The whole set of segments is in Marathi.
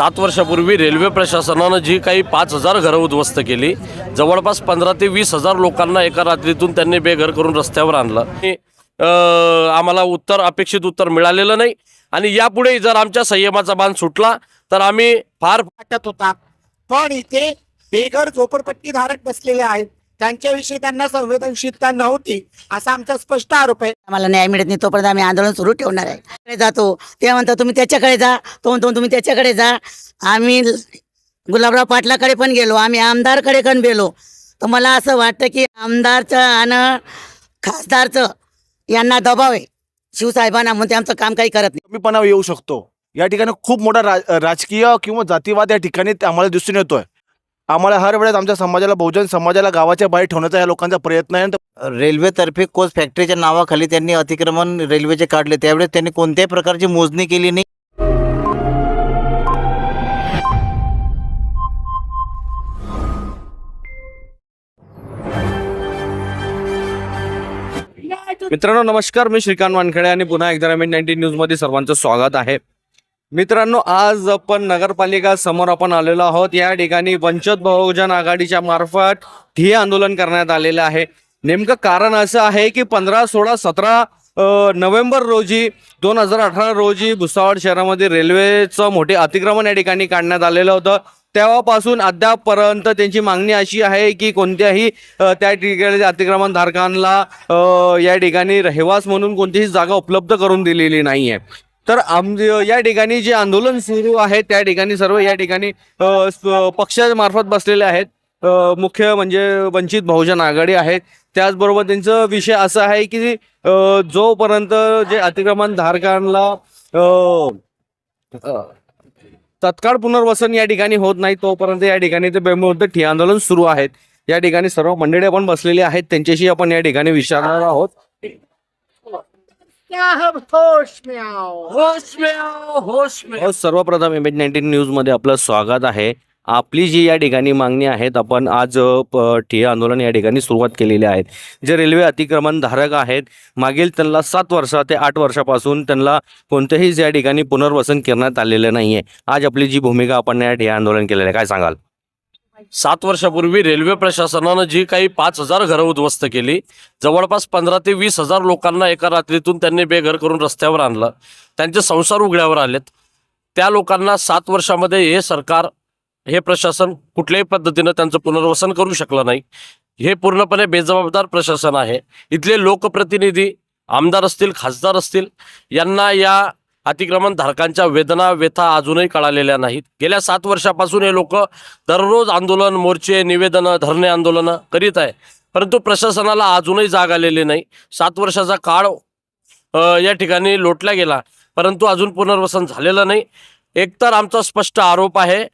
सात वर्षापूर्वी रेल्वे प्रशासनानं जी काही पाच हजार घरं उद्ध्वस्त केली जवळपास पंधरा ते वीस हजार लोकांना एका रात्रीतून त्यांनी बेघर करून रस्त्यावर आणलं. आम्हाला उत्तर अपेक्षित उत्तर मिळालेलं नाही. आणि यापुढे जर आमच्या संयमाचा बांध सुटला तर आम्ही फार वाटत होता. पण इथे बेघर झोपडपट्टी धारक बसलेले आहेत. त्यांच्याविषयी त्यांना संवेदनशीलता नव्हती. असा आमचा स्पष्ट आरोप आहे. आम्हाला न्याय मिळत नाही तोपर्यंत आम्ही आंदोलन सुरू ठेवणार आहे. जातो ते. म्हणतात तुम्ही त्याच्याकडे जा. तो म्हणतो तुम्ही त्याच्याकडे जा. आम्ही गुलाबराव पाटलाकडे पण गेलो. आम्ही आमदारकडे पण गेलो. तर मला असं वाटतं की आमदारचं आणि खासदारचं यांना दबाव आहे. शिवसाहेबांना म्हणून ते आमचं काम काही करत नाही. कमीपणा येऊ शकतो. या ठिकाणी खूप मोठा राज राजकीय किंवा जातीवाद या ठिकाणी आम्हाला दिसून येतोय. आम्हाला हर वेळेस आमच्या समाजाला बहुजन समाजाला गावाच्या बाहेर ठेवण्याचा या लोकांचा प्रयत्न आहे. रेल्वेतर्फे कोच फॅक्टरीच्या नावाखाली त्यांनी अतिक्रमण रेल्वेचे काढले. त्यावेळेस त्यांनी कोणत्याही प्रकारची मोजणी केली नाही. मित्रांनो नमस्कार. मी श्रीकांत वानखेडे आणि पुन्हा एकदा नवीन नाईन्टीन न्यूजमध्ये सर्वांचं स्वागत आहे. मित्रांनो आज आपण नगरपालिका समोर आपण आलेलो आहोत. या ठिकाणी वंचित बहुजन आघाडीच्या मार्फत ठिय्या आंदोलन करण्यात आलेलं आहे. नेमकं कारण असं आहे की पंधरा सोळा सतरा नोव्हेंबर रोजी दोन हजार अठरा रोजी भुसावळ शहरामध्ये रेल्वेचं मोठे अतिक्रमण या ठिकाणी काढण्यात आलेलं होतं. तेव्हापासून अद्यापपर्यंत त्यांची मागणी अशी आहे की कोणत्याही त्या ठिकाणी अतिक्रमण धारकांना या ठिकाणी रहिवास म्हणून कोणतीही जागा उपलब्ध करून दिलेली नाही आहे तर आम या ठिकाणी जे आंदोलन सुरू आहे त्या ठिकाणी सर्व या ठिकाणी पक्षामार्फत बसलेले आहेत. मुख्य म्हणजे वंचित बहुजन आघाडी आहेत. त्याचबरोबर त्यांचं विषय असा आहे की जोपर्यंत जे अतिक्रमण धारकांना तत्काळ पुनर्वसन या ठिकाणी होत नाही तोपर्यंत या ठिकाणी ते बेमुदत ठिय आंदोलन सुरू आहेत. या ठिकाणी सर्व मंडळी आपण बसलेली आहेत. त्यांच्याशी आपण या ठिकाणी विचारणार आहोत. सर्वप्रथम एम एच नाईन्टीन न्यूजमध्ये आपलं स्वागत आहे. आपली जी या ठिकाणी मागणी आहेत आपण आज ठिय्या आंदोलन या ठिकाणी सुरुवात केलेली आहे. जे रेल्वे अतिक्रमण धारक आहेत मागील त्यांना सात वर्ष ते आठ वर्षापासून त्यांना कोणत्याही या ठिकाणी पुनर्वसन करण्यात आलेलं नाही आहे आज आपली जी भूमिका आपण या ठिय्या आंदोलन केलेलं आहे काय सांगाल? सात वर्षापूर्वी रेल्वे प्रशासनानं जी काही पाच हजार घरं उद्ध्वस्त केली जवळपास पंधरा ते वीस हजार लोकांना एका रात्रीतून त्यांनी बेघर करून रस्त्यावर आणलं. त्यांचे संसार उघड्यावर आलेत. त्या लोकांना सात वर्षामध्ये हे सरकार हे प्रशासन कुठल्याही पद्धतीनं त्यांचं पुनर्वसन करू शकलं नाही. हे पूर्णपणे बेजबाबदार प्रशासन आहे. इथले लोकप्रतिनिधी आमदार असतील खासदार असतील यांना या अतिक्रमण धारकांच्या वेदना व्यथा अजूनही कळालेल्या नाहीत. गेल्या सात वर्षापासून हे लोक दररोज आंदोलन मोर्चे निवेदनं धरणे आंदोलनं करीत आहे परंतु प्रशासनाला अजूनही जाग आलेली नाही. सात वर्षाचा काळ या ठिकाणी लोटला गेला. परंतु अजून पुनर्वसन झालेलं नाही. एकतर आमचा स्पष्ट आरोप आहे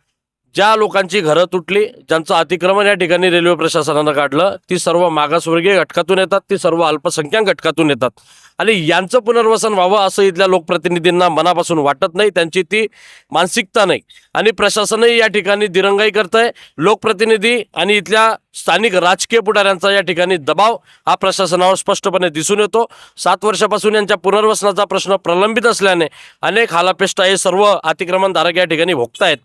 ज्या लोकांची घरं तुटली ज्यांचं अतिक्रमण या ठिकाणी रेल्वे प्रशासनानं काढलं ती सर्व मागासवर्गीय घटकातून येतात ती सर्व अल्पसंख्याक घटकातून येतात. आणि यांचं पुनर्वसन व्हावं असं इथल्या लोकप्रतिनिधींना मनापासून वाटत नाही त्यांची ती मानसिकता नाही. आणि प्रशासनही या ठिकाणी दिरंगाई करत आहे लोकप्रतिनिधी आणि इथल्या स्थानिक राजकीय पुढाऱ्यांचा या ठिकाणी दबाव हा प्रशासनावर स्पष्टपणे दिसून येतो. सात वर्षापासून यांच्या पुनर्वसनाचा प्रश्न प्रलंबित असल्याने अनेक हालापेष्टा हे सर्व अतिक्रमणधारक या ठिकाणी भोगतायत.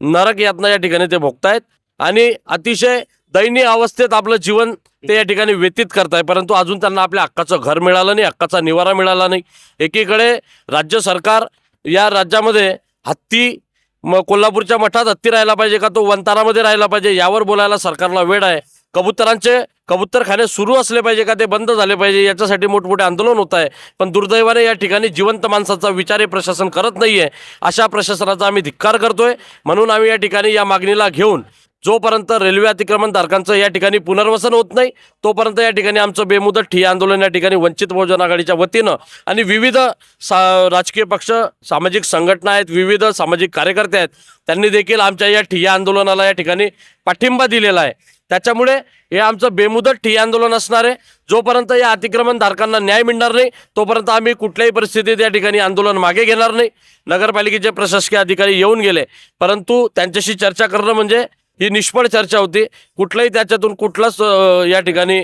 नरक यातना या ठिकाणी ते भोगतायत आणि अतिशय दयनीय अवस्थेत आपलं जीवन ते या ठिकाणी व्यतीत करताय. परंतु अजून त्यांना आपल्या हक्काचं घर मिळालं नाही हक्काचा निवारा मिळाला नाही. एकीकडे राज्य सरकार या राज्यामध्ये हत्ती म कोल्हापूरच्या मठात हत्ती राहायला पाहिजे का? तो वंतारामध्ये राहायला पाहिजे यावर बोलायला सरकारला वेळ आहे. कबुतरांचे कबुतरखाने सुरू असले पाहिजे का ते बंद झाले पाहिजे? याच्यासाठी मोठमोठे आंदोलन होत आहे. पण दुर्दैवाने या ठिकाणी जिवंत माणसाचा विचार हे प्रशासन करत नाही आहे अशा प्रशासनाचा आम्ही धिक्कार करतोय. म्हणून आम्ही या ठिकाणी या मागणीला घेऊन जोपर्यंत रेल्वे अतिक्रमणधारकांचं या ठिकाणी पुनर्वसन होत नाही तोपर्यंत या ठिकाणी आमचं बेमुदत ठिय्या आंदोलन या ठिकाणी वंचित बहुजन आघाडीच्या वतीनं आणि विविध सा राजकीय पक्ष सामाजिक संघटना आहेत विविध सामाजिक कार्यकर्ते आहेत त्यांनी देखील आमच्या या ठिय्या आंदोलनाला या ठिकाणी पाठिंबा दिलेला आहे. त्याच्यामुळे हे आमचं बेमुदत ठिय्या आंदोलन असणार आहे. जोपर्यंत या अतिक्रमणधारकांना न्याय मिळणार नाही तोपर्यंत आम्ही कुठल्याही परिस्थितीत या ठिकाणी आंदोलन मागे घेणार नाही. नगरपालिकेचे प्रशासकीय अधिकारी येऊन गेले. परंतु त्यांच्याशी चर्चा करणं म्हणजे ही निष्फळ चर्चा होती. कुठलंही त्याच्यातून कुठलंच या ठिकाणी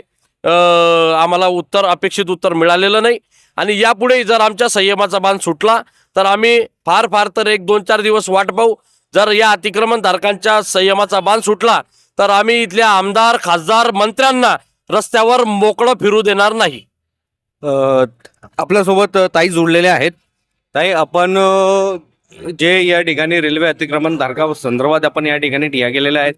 आम्हाला उत्तर अपेक्षित उत्तर मिळालेलं नाही. आणि यापुढे जर आमच्या संयमाचा बांध सुटला तर आम्ही फार फार तर एक दोन चार दिवस वाट पाहू. जर या अतिक्रमणधारकांच्या संयमाचा बांध सुटला तर आम्ही इथल्या आमदार खासदार मंत्र्यांना रस्त्यावर मोकळं फिरू देणार नाही. अ, आपल्यासोबत ताई जोडलेले आहेत. ताई आपण अ, जे या ठिकाणी रेल्वे अतिक्रमण धारका संदर्भात आपण या ठिकाणी टिया केलेल्या आहेत.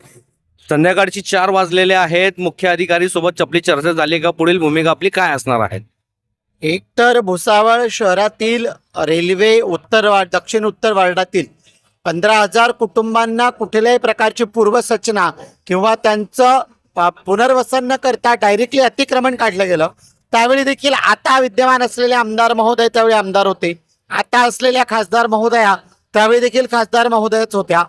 संध्याकाळची चार वाजलेले आहेत. मुख्य अधिकारी सोबत चपली चर्चा झाली का? पुढील भूमिका आपली काय असणार आहे? एकतर भुसावळ शहरातील रेल्वे उत्तर वार्ड दक्षिण उत्तर वार्डातील पंधरा हजार कुटुंबांना कुठल्याही प्रकारची पूर्वसचना किंवा त्यांचं पुनर्वसन न करता डायरेक्टली अतिक्रमण काढलं गेलं. त्यावेळी देखील आता विद्यमान असलेले आमदार महोदय त्यावेळी आमदार होते. आता असलेल्या खासदार महोदया त्यावेळी देखील खासदार महोदयच होत्या.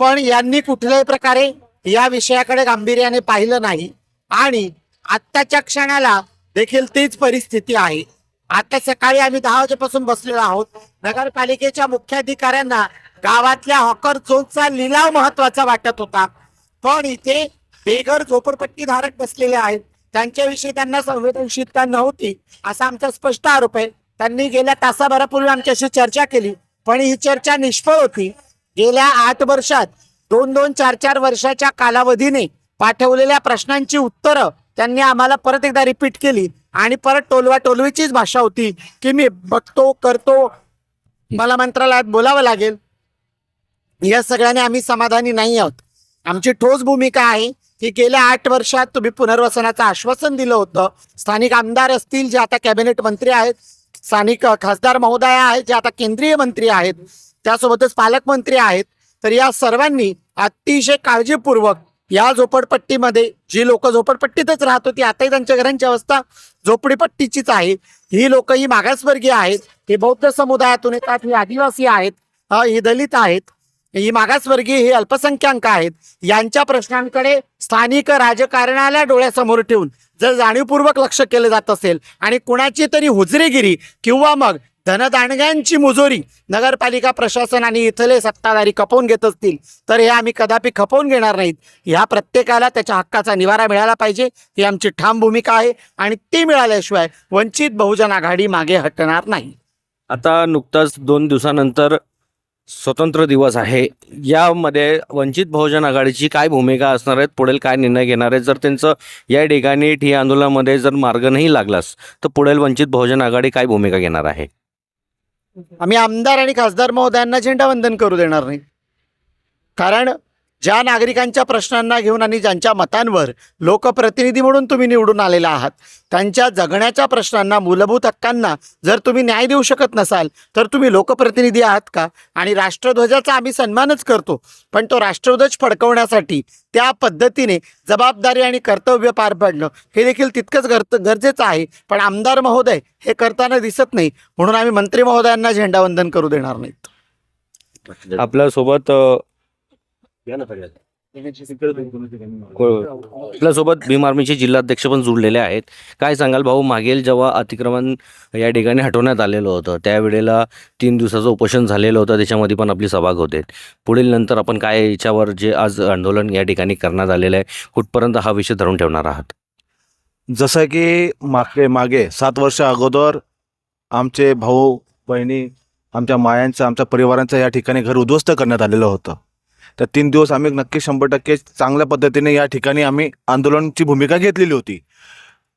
पण यांनी कुठल्याही प्रकारे या विषयाकडे गांभीर्याने पाहिलं नाही आणि आत्ताच्या क्षणाला देखील तीच परिस्थिती आहे. आता सकाळी आम्ही दहा वाजेपासून बसलेलो आहोत. नगरपालिकेच्या मुख्याधिकाऱ्यांना गावातल्या हॉकर झोनचा लिलाव महत्त्वाचा वाटत होता. पण इथे बेघर झोपडपट्टी धारक बसलेले आहेत. त्यांच्याविषयी त्यांना संवेदनशीलता नव्हती असा आमचा स्पष्ट आरोप आहे. त्यांनी गेल्या तासाभरापूर्वी आमच्याशी चर्चा केली पण ही चर्चा निष्फळ होती. गेल्या आठ वर्षात दोन दोन चार चार वर्षाच्या कालावधीने पाठवलेल्या प्रश्नांची उत्तरं त्यांनी आम्हाला परत एकदा रिपीट केली आणि परत टोलवा टोलवीचीच भाषा होती की मी बघतो करतो मला मंत्रालयात बोलावं लागेल. या सगळ्याने आम्ही समाधानी नाही आहोत. आमची ठोस भूमिका आहे की गेल्या आठ वर्षात तुम्ही पुनर्वसनाचं आश्वासन दिलं होतं. स्थानिक आमदार असतील जे आता कॅबिनेट मंत्री आहेत स्थानिक खासदार महोदया आहेत जे आता केंद्रीय मंत्री आहेत त्यासोबतच पालकमंत्री आहेत. तर या सर्वांनी अतिशय काळजीपूर्वक या झोपडपट्टीमध्ये जी लोक झोपडपट्टीतच राहत होती आताही त्यांच्या घरांची अवस्था झोपडीपट्टीचीच आहे. ही लोक ही मागासवर्गीय आहेत. हे बौद्ध समुदायातून येतात ही आदिवासी आहेत ही दलित आहेत. ही मागासवर्गीय ही अल्पसंख्याक आहेत. यांच्या प्रश्नांकडे स्थानिक राजकारणाला डोळ्यासमोर ठेवून जर जाणीवपूर्वक लक्ष केलं जात असेल आणि कुणाची तरी हुजरेगिरी किंवा मग धनदांडग्यांची मुजोरी नगरपालिका प्रशासन आणि इथले सत्ताधारी खपवून घेत असतील तर हे आम्ही कदापि खपवून घेणार नाहीत. ह्या प्रत्येकाला त्याच्या हक्काचा निवारा मिळाला पाहिजे. ही आमची ठाम भूमिका आहे आणि ती मिळाल्याशिवाय वंचित बहुजन आघाडी मागे हटणार नाही. आता नुकताच दोन दिवसानंतर स्वतंत्र दिवस आहे. यामध्ये वंचित बहुजन आघाडीची काय भूमिका असणार आहेत पुढील काय निर्णय घेणार आहेत? जर त्यांचं या ठिकाणी ठिय आंदोलनामध्ये जर मार्ग नाही लागलास तर पुढील वंचित बहुजन आघाडी काय भूमिका घेणार आहे? आम्ही आमदार आणि खासदार महोदयांना झेंडावंदन करू देणार नाही. कारण ज्या नागरिकांच्या प्रश्नांना घेऊन आणि ज्यांच्या मतांवर लोकप्रतिनिधी म्हणून तुम्ही निवडून आलेला आहात त्यांच्या जगण्याच्या प्रश्नांना मूलभूत हक्कांना जर तुम्ही न्याय देऊ शकत नसाल तर तुम्ही लोकप्रतिनिधी आहात का? आणि राष्ट्रध्वजाचा आम्ही सन्मानच करतो पण तो राष्ट्रध्वज फडकवण्यासाठी त्या पद्धतीने जबाबदारी आणि कर्तव्य पार पाडणं हे देखील तितकंच गर गरजेचं आहे. पण आमदार महोदय हे करताना दिसत नाही म्हणून आम्ही मंत्री महोदयांना झेंडावंदन करू देणार नाहीत. आपल्यासोबत आपल्यासोबत भीम आर्मीचे जिल्हाध्यक्ष पण जुळलेले आहेत. काय सांगाल भाऊ मागेल जेव्हा अतिक्रमण या ठिकाणी हटवण्यात आलेलं होतं त्यावेळेला तीन दिवसाचं उपोषण झालेलं होतं त्याच्यामध्ये पण आपली सभा होते. पुढील नंतर आपण काय याच्यावर जे आज आंदोलन या ठिकाणी करण्यात आलेलं आहे कुठपर्यंत हा विषय धरून ठेवणार आहात? जसं की मागे मागे सात वर्ष अगोदर आमचे भाऊ बहिणी आमच्या मायांचं आमच्या परिवारांचं या ठिकाणी घर उद्ध्वस्त करण्यात आलेलं होतं. तर तीन दिवस आम्ही नक्की शंभर टक्के चांगल्या पद्धतीने या ठिकाणी आम्ही आंदोलनची भूमिका घेतलेली होती.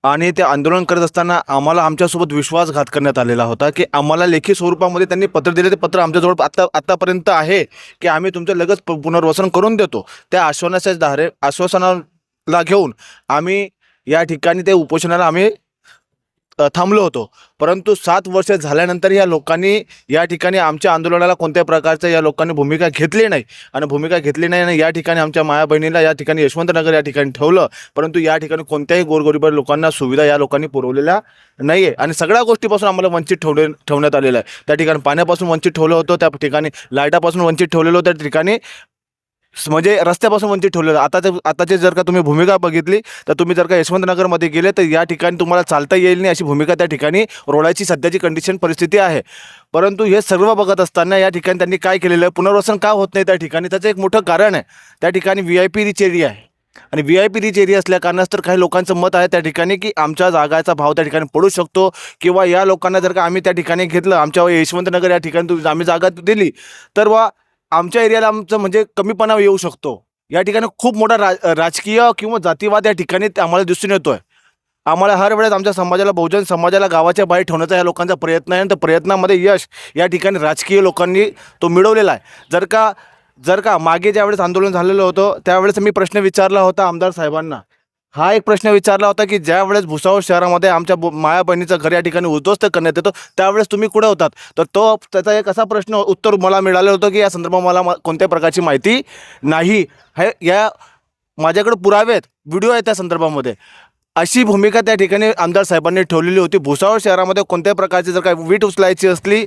आणि ते आंदोलन करत असताना आम्हाला आमच्यासोबत विश्वासघात करण्यात आलेला होता की आम्हाला लेखी स्वरूपामध्ये त्यांनी पत्र दिले ते पत्र आमच्याजवळ आत्ता आत्तापर्यंत आहे की आम्ही तुमचं लगेच प- पुनर्वसन करून देतो. त्या आश्वासनाच्या धारे आश्वासनाला घेऊन आम्ही या ठिकाणी ते उपोषणाला आम्ही थांबलो होतो. परंतु सात वर्ष झाल्यानंतर या लोकांनी या ठिकाणी आमच्या आंदोलनाला कोणत्या प्रकारचं या लोकांनी भूमिका घेतली नाही. आणि भूमिका घेतली नाही आणि या ठिकाणी आमच्या माया बहिणीला या ठिकाणी यशवंतनगर या ठिकाणी ठेवलं. परंतु या ठिकाणी कोणत्याही गोरगरीब लोकांना सुविधा या लोकांनी पुरवलेल्या नाही आहे आणि सगळ्या गोष्टीपासून आम्हाला वंचित ठेवले ठेवण्यात आलेलं आहे. त्या ठिकाणी पाण्यापासून वंचित ठेवलं होतं त्या ठिकाणी लाईटापासून वंचित ठेवलेलं होतं त्या ठिकाणी म्हणजे रस्त्यापासून वंचित ठेवलेलं. आता ते आताची जर का तुम्ही भूमिका बघितली तर तुम्ही जर का यशवंतनगरमध्ये गेले तर या ठिकाणी तुम्हाला चालता येईल नाही अशी भूमिका त्या ठिकाणी रोडाची सध्याची कंडिशन परिस्थिती आहे. परंतु हे सर्व बघत असताना या ठिकाणी त्यांनी काय केलेलं? आहे पुनर्वसन का होत नाही त्या ठिकाणी? त्याचं एक मोठं कारण आहे. त्या ठिकाणी V I P rich area आहे. आणि V I P rich area असल्या कारणास तर काही लोकांचं मत आहे त्या ठिकाणी की आमच्या जागाचा भाव त्या ठिकाणी पडू शकतो किंवा या लोकांना जर का आम्ही त्या ठिकाणी घेतलं आमच्या यशवंतनगर या ठिकाणी तुम्ही आम्ही जागा दिली तर वा आमच्या एरियाला आमचं म्हणजे कमीपणा येऊ शकतो. या ठिकाणी खूप मोठा रा राजकीय किंवा जातीवाद या ठिकाणी ते आम्हाला दिसून येतो आहे आम्हाला हर वेळेस आमच्या समाजाला बहुजन समाजाला गावाच्या बाहेर ठेवण्याचा या लोकांचा प्रयत्न आहे आणि त्या प्रयत्नामध्ये यश या ठिकाणी राजकीय लोकांनी तो मिळवलेला आहे. जर का जर का मागे ज्यावेळेस आंदोलन झालेलं होतं त्यावेळेस मी प्रश्न विचारला होता आमदार साहेबांना. हा एक प्रश्न विचारला होता की ज्या वेळेस भुसावळ शहरामध्ये आमच्या माया बहिणीचं घर या ठिकाणी उद्ध्वस्त करण्यात येतो त्यावेळेस तुम्ही कुठे होतात? तर तो त्याचा एक असा प्रश्न उत्तर मला मिळालं होतं की या संदर्भात मला म- प्रकारची माहिती नाही. हे या माझ्याकडे पुरावे आहेत व्हिडिओ आहेत त्या संदर्भामध्ये. अशी भूमिका त्या ठिकाणी आमदार साहेबांनी ठेवलेली होती. भुसावळ शहरामध्ये कोणत्याही प्रकारची जर काय वीट उचलायची असली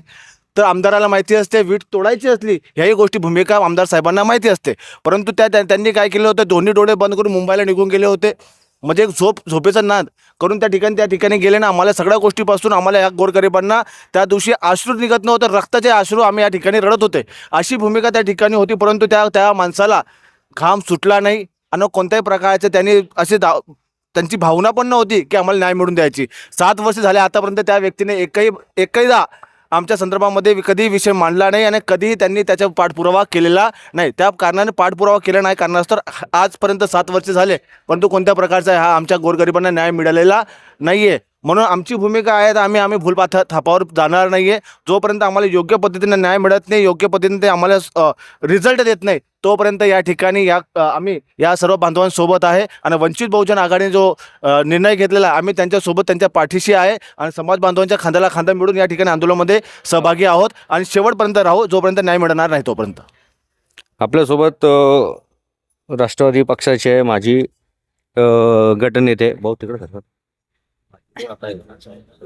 तर आमदाराला माहिती असते वीट तोडायची असली ह्याही गोष्टी भूमिका आमदार साहेबांना माहिती असते. परंतु त्या त्यांनी काय केलं होतं दोन्ही डोळे बंद करून मुंबईला निघून गेले होते. म्हणजे एक झोप झोपेचा नाद करून त्या ठिकाणी त्या ठिकाणी गेले ना आम्हाला सगळ्या गोष्टीपासून आम्हाला या गोरगरिबांना त्या दिवशी आश्रू निघत नव्हतं रक्ताचे आश्रू आम्ही या ठिकाणी रडत होते. अशी भूमिका त्या ठिकाणी होती परंतु त्या त्या माणसाला घाम सुटला नाही. आणि कोणत्याही प्रकारचे त्यांनी असे दा त्यांची भावना पण नव्हती की आम्हाला न्याय मिळून द्यायची. सात वर्ष झाले आतापर्यंत त्या व्यक्तीने एकही एकहीदा आमच्या संदर्भामध्ये कधीही विषय मांडला नाही आणि कधीही त्यांनी त्याचा पाठपुरावा केलेला नाही. त्या कारणाने पाठपुरावा केला नाही. कारणास्तव आजपर्यंत सात वर्ष झाले परंतु कोणत्या प्रकारचा हा आमच्या गोरगरिबांना न्याय मिळालेला नाही आहे म्हणून आमची भूमिका आहे तर आम्ही आम्ही भूलपाथ थापावर जाणार नाही आहे जोपर्यंत आम्हाला योग्य पद्धतीने न्याय मिळत नाही योग्य पद्धतीने ते आम्हाला रिझल्ट देत नाही तोपर्यंत या ठिकाणी या आम्ही या सर्व बांधवांसोबत आहे. आणि वंचित बहुजन आघाडीने जो निर्णय घेतलेला आहे आम्ही त्यांच्यासोबत त्यांच्या पाठीशी आहे. आणि समाज बांधवांच्या खांद्याला खांदा मिळून या ठिकाणी आंदोलनामध्ये सहभागी आहोत. आणि शेवटपर्यंत राहू जोपर्यंत न्याय मिळणार नाही तोपर्यंत. आपल्यासोबत राष्ट्रवादी पक्षाचे माजी गटनेते भाऊ तिकडे सरका.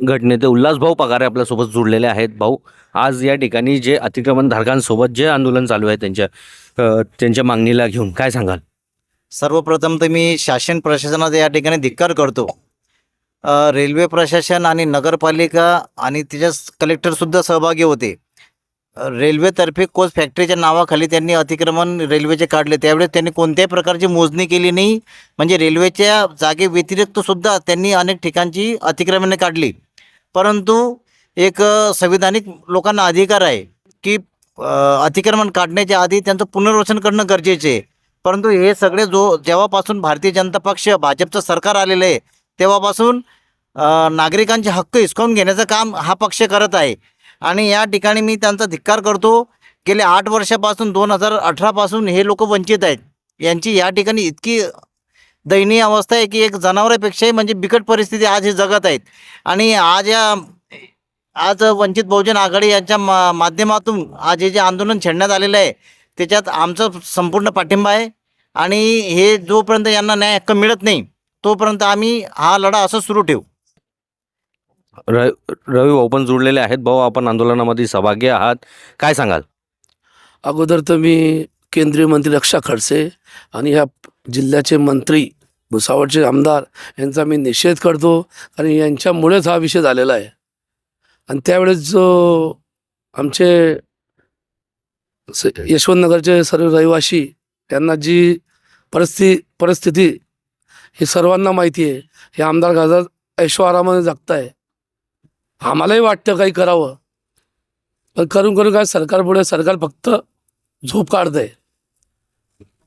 गटनेते उल्हासभाऊ पगारे आपल्यासोबत जुळलेले आहेत. भाऊ आज या ठिकाणी जे अतिक्रमण धारकांसोबत जे आंदोलन चालू आहे त्यांच्या त्यांच्या मागणीला घेऊन काय सांगाल? सर्वप्रथम तर मी शासन प्रशासनाचा या ठिकाणी धिक्कार करतो. रेल्वे प्रशासन आणि नगरपालिका आणि त्याच्या कलेक्टरसुद्धा सहभागी होते. रेल्वेतर्फे कोच फॅक्टरीच्या नावाखाली त्यांनी अतिक्रमण रेल्वेचे काढले. त्यावेळेस त्यांनी कोणत्याही प्रकारची मोजणी केली नाही. म्हणजे रेल्वेच्या जागे व्यतिरिक्त सुद्धा त्यांनी अनेक ठिकाणची अतिक्रमणे काढली. परंतु एक संविधानिक लोकांना अधिकार आहे की अतिक्रमण काढण्याच्या आधी त्यांचं पुनर्वसन करणं गरजेचे आहे. परंतु हे सगळे जो जेव्हापासून भारतीय जनता पक्ष भाजपचं सरकार आलेलं आहे तेव्हापासून नागरिकांचे हक्क हिसकावून घेण्याचं काम हा पक्ष करत आहे. आणि या ठिकाणी मी त्यांचा धिक्कार करतो गेले आठ वर्षापासून दोन हजार अठरापासून हे लोक वंचित आहेत. यांची या ठिकाणी इतकी दयनीय अवस्था आहे की एक जनावरापेक्षाही म्हणजे बिकट परिस्थिती आज हे जगत आहेत. आणि आज या आज वंचित बहुजन आघाडी यांच्या मा माध्यमातून आज हे जे आंदोलन छेडण्यात आलेलं आहे त्याच्यात आमचं संपूर्ण पाठिंबा आहे. आणि हे जोपर्यंत यांना न्याय हक्क मिळत नाही तोपर्यंत आम्ही हा लढा असं सुरू ठेवू. र रवी भाऊ पण जुळलेले आहेत. भाऊ आपण आंदोलनामध्ये सहभागी आहात. काय सांगाल? अगोदर तर मी केंद्रीय मंत्री रक्षा खडसे आणि ह्या जिल्ह्याचे मंत्री भुसावळचे आमदार यांचा मी निषेध करतो. आणि यांच्यामुळेच हा विषय झालेला आहे. आणि त्यावेळेस जो आमचे स- यशवंतनगरचे सर्व रहिवासी यांना जी परिस्थिती परिस्थिती ही सर्वांना माहिती आहे. हे आमदार खासदार ऐशो आरामाने जगताय. आम्हालाही वाटतं काही करावं. पण करून करून काय सरकार पुढे सरकार फक्त झोप काढतंय.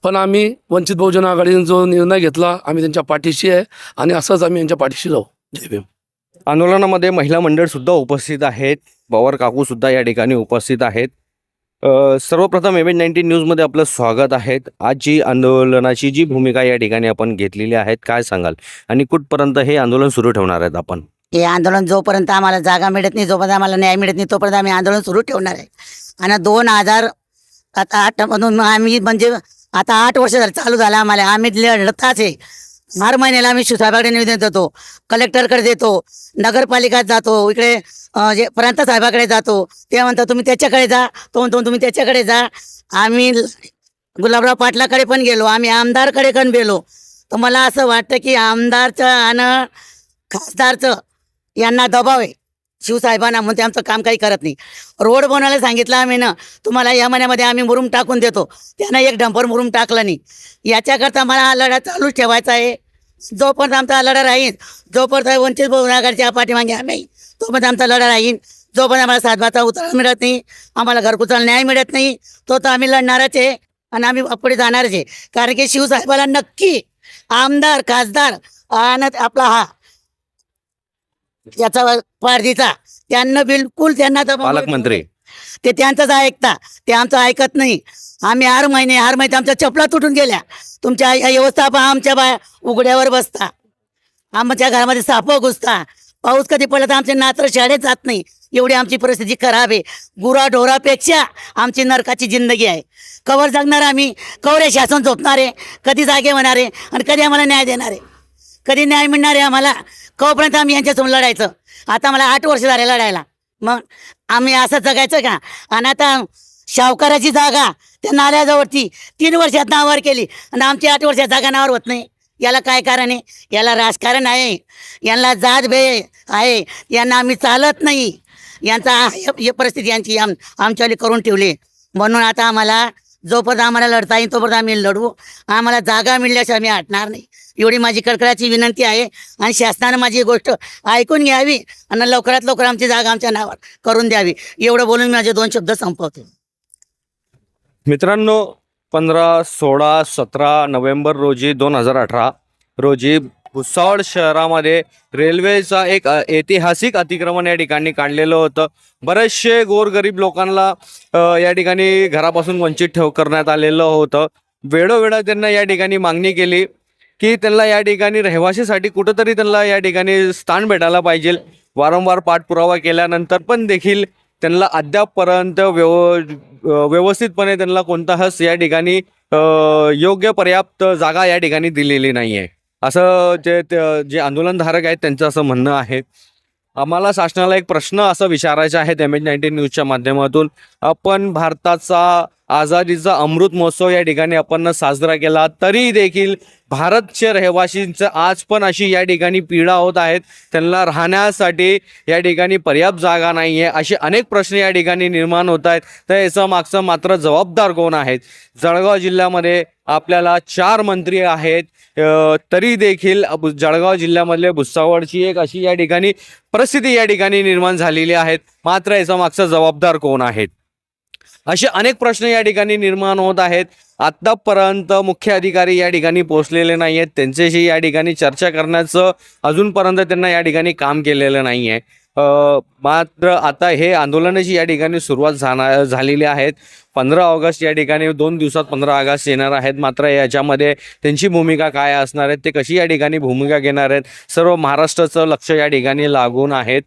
पण आम्ही वंचित बहुजन आघाडीने जो निर्णय घेतला आम्ही त्यांच्या पाठीशी आहे आणि असंच आम्ही यांच्या पाठीशी राहू. जय भीम. आंदोलनामध्ये महिला मंडळ सुद्धा उपस्थित आहेत. पवार काकू सुद्धा या ठिकाणी उपस्थित आहेत. सर्वप्रथम एम एच नाईन्टीन न्यूजमध्ये आपलं स्वागत आहे. आज जी आंदोलनाची जी भूमिका या ठिकाणी आपण घेतलेली आहेत काय सांगाल? आणि कुठपर्यंत हे आंदोलन सुरू ठेवणार आहेत आपण? हे आंदोलन जोपर्यंत आम्हाला जागा मिळत नाही जोपर्यंत आम्हाला न्याय मिळत नाही तोपर्यंत आम्ही आंदोलन सुरू ठेवणार आहे. आणि दोन हजार आता आठमधून आम्ही म्हणजे आता आठ वर्ष झाले चालू झालं आम्हाला. आम्ही लढताच आहे. हर महिन्याला आम्ही साहेबाकडे निवेदन देतो. कलेक्टरकडे देतो. नगरपालिकात जातो. इकडे जे प्रांत साहेबाकडे जातो. ते म्हणतात तुम्ही त्याच्याकडे जा. तो म्हणतो तुम्ही त्याच्याकडे जा. आम्ही गुलाबराव पाटलाकडे पण गेलो. आम्ही आमदारकडे पण गेलो. तर मला असं वाटतं की आमदारचं आणि खासदारचं यांना दबाव आहे. शिवसाहेबांना म्हणून ते आमचं काम काही करत नाही. रोड बनवायला सांगितलं आम्ही ना तुम्हाला या महिन्यामध्ये आम्ही मुरुम टाकून देतो. त्यांना एक डंपर मुरुम टाकलं नाही. याच्याकरता मला हा लढा चालूच ठेवायचा आहे. जोपर्यंत आमचा हा लढा राहील जोपर्यंत वंचित बहुजन आघाडीच्या पाठीमागे आम्ही तोपर्यंत आमचा लढा राहील. जोपर्यंत आम्हाला सातबाचा उतारा मिळत नाही आम्हाला घरकुचाला न्याय मिळत नाही तो तर आम्ही लढणारच आहे आणि आम्ही पुढे जाणारच आहे. कारण की शिवसाहेबाला नक्की आमदार खासदार आणि आपला हा याचा पारधीचा. त्यांना बिलकुल त्यांना दबाव पालकमंत्री. ते त्यांचंच ऐकता. ते आमचं ऐकत नाही. आम्ही हर महिने हर महिने आमच्या चपला तुटून गेल्या. तुमच्या या व्यवस्थापन आमच्या बा उघड्यावर बसता. आमच्या घरामध्ये साप घुसता. पाऊस कधी पडला तर आमचे नात्र शाळेत जात नाही. एवढी आमची परिस्थिती खराब आहे. गुरा ढोरापेक्षा आमची नरकाची जिंदगी आहे. कवर जगणार आम्ही. कवर शासन झोपणार. आहे कधी जागे होणार आहे आणि कधी आम्हाला न्याय देणार. आहे कधी न्याय मिळणार आहे आम्हाला. कवपर्यंत आम्ही यांच्यासमोर लढायचं? आता मला आठ वर्ष झाले लढायला. मग आम्ही असं जगायचं का? आणि आता शावकाराची जागा त्या नाल्याजवळची तीन वर्षात नावावर केली. आणि आमची आठ वर्षात जागा नावावर होत नाही. याला काय कारण आहे? याला राजकारण आहे. यांना जात भे आहे. यांना आम्ही चालत नाही. यांचा हे परिस्थिती यांची आम आमच्यावाली करून ठेवली. म्हणून आता आम्हाला जोपर्यंत आम्हाला लढता येईल तोपर्यंत आम्ही लढवू आम्हाला जागा मिळल्याशिवाय आम्ही हटणार नाही. एवढी माझी कडकडाची विनंती आहे. आणि शासनानं माझी गोष्ट ऐकून घ्यावी आणि लवकरात लवकर आमची जागा आमच्या नावावर करून द्यावी. एवढं बोलून मी माझे दोन शब्द संपवते. मित्रांनो पंधरा सोळा सतरा नोव्हेंबर रोजी दोन हजार अठरा रोजी भुसावळ शहरामध्ये रेल्वेचा एक ऐतिहासिक अतिक्रमण या ठिकाणी काढलेलं होतं. बरेचसे गोरगरीब लोकांना या ठिकाणी घरापासून वंचित ठेव करण्यात आलेलं होतं. वेळोवेळा त्यांना या ठिकाणी मागणी केली. की त्यांना या ठिकाणी रहिवाशीसाठी कुठंतरी त्यांना या ठिकाणी स्थान भेटायला पाहिजे. वारंवार पाठपुरावा केल्यानंतर पण देखील त्यांना अद्यापपर्यंत व्यव व्यवस्थितपणे त्यांना कोणताच या ठिकाणी योग्य पर्याप्त जागा या ठिकाणी दिलेली नाही आहे असं जे ते- जे आंदोलनधारक आहेत त्यांचं असं म्हणणं आहे. आम्हाला शासनाला एक प्रश्न असं विचारायचा आहे एम एच नाईन्टीन न्यूजच्या माध्यमातून. आपण भारताचा आझादीचा अमृत महोत्सव या ठिकाणी आपण साजरा केला. तरी देखील भारतच्या रहिवाशींचं आज पण अशी या ठिकाणी पीडा होत आहेत. त्यांना राहण्यासाठी या ठिकाणी पर्याप्त जागा नाही आहे असे अनेक प्रश्न या ठिकाणी निर्माण होत आहेत. तर याचं मागचं मात्र जबाबदार कोण आहेत? जळगाव जिल्ह्यामध्ये आपल्याला चार मंत्री आहेत. तरी देखील जळगाव जिल्ह्यामधले भुसावळची एक अशी या ठिकाणी परिस्थिती या ठिकाणी निर्माण झालेली आहेत मात्र याचा मागचा जबाबदार कोण आहेत? असे अनेक प्रश्न या ठिकाणी निर्माण होत आहेत. आत्तापर्यंत मुख्य अधिकारी या ठिकाणी पोहोचलेले नाही आहेत त्यांच्याशी या ठिकाणी चर्चा करण्याचं अजूनपर्यंत त्यांना या ठिकाणी काम केलेलं नाही आहे मात्र आता हे आंदोलनाची या ठिकाणी सुरुवात झाणार झालेली आहेत. पंधरा ऑगस्ट या ठिकाणी दोन दिवसात पंधरा ऑगस्ट येणार आहेत. मात्र याच्यामध्ये त्यांची भूमिका काय असणार आहेत ते कशी या ठिकाणी भूमिका घेणार आहेत सर्व महाराष्ट्राचं लक्ष या ठिकाणी लागून आहेत.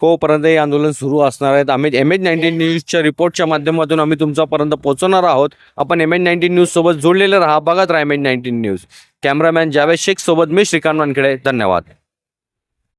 कोपर्यंत हे आंदोलन सुरू असणार आहेत. आम्ही एम एच नाईन्टीन न्यूजच्या रिपोर्टच्या माध्यमातून आम्ही तुमच्यापर्यंत पोहोचवणार आहोत. आपण एम एच नाईन्टीन न्यूजसोबत जोडलेलं जोडलेले राहा. बघत राहा M H nineteen news cameraman Javed Shaikh सोबत मी श्रीकांत वानखेडे. धन्यवाद.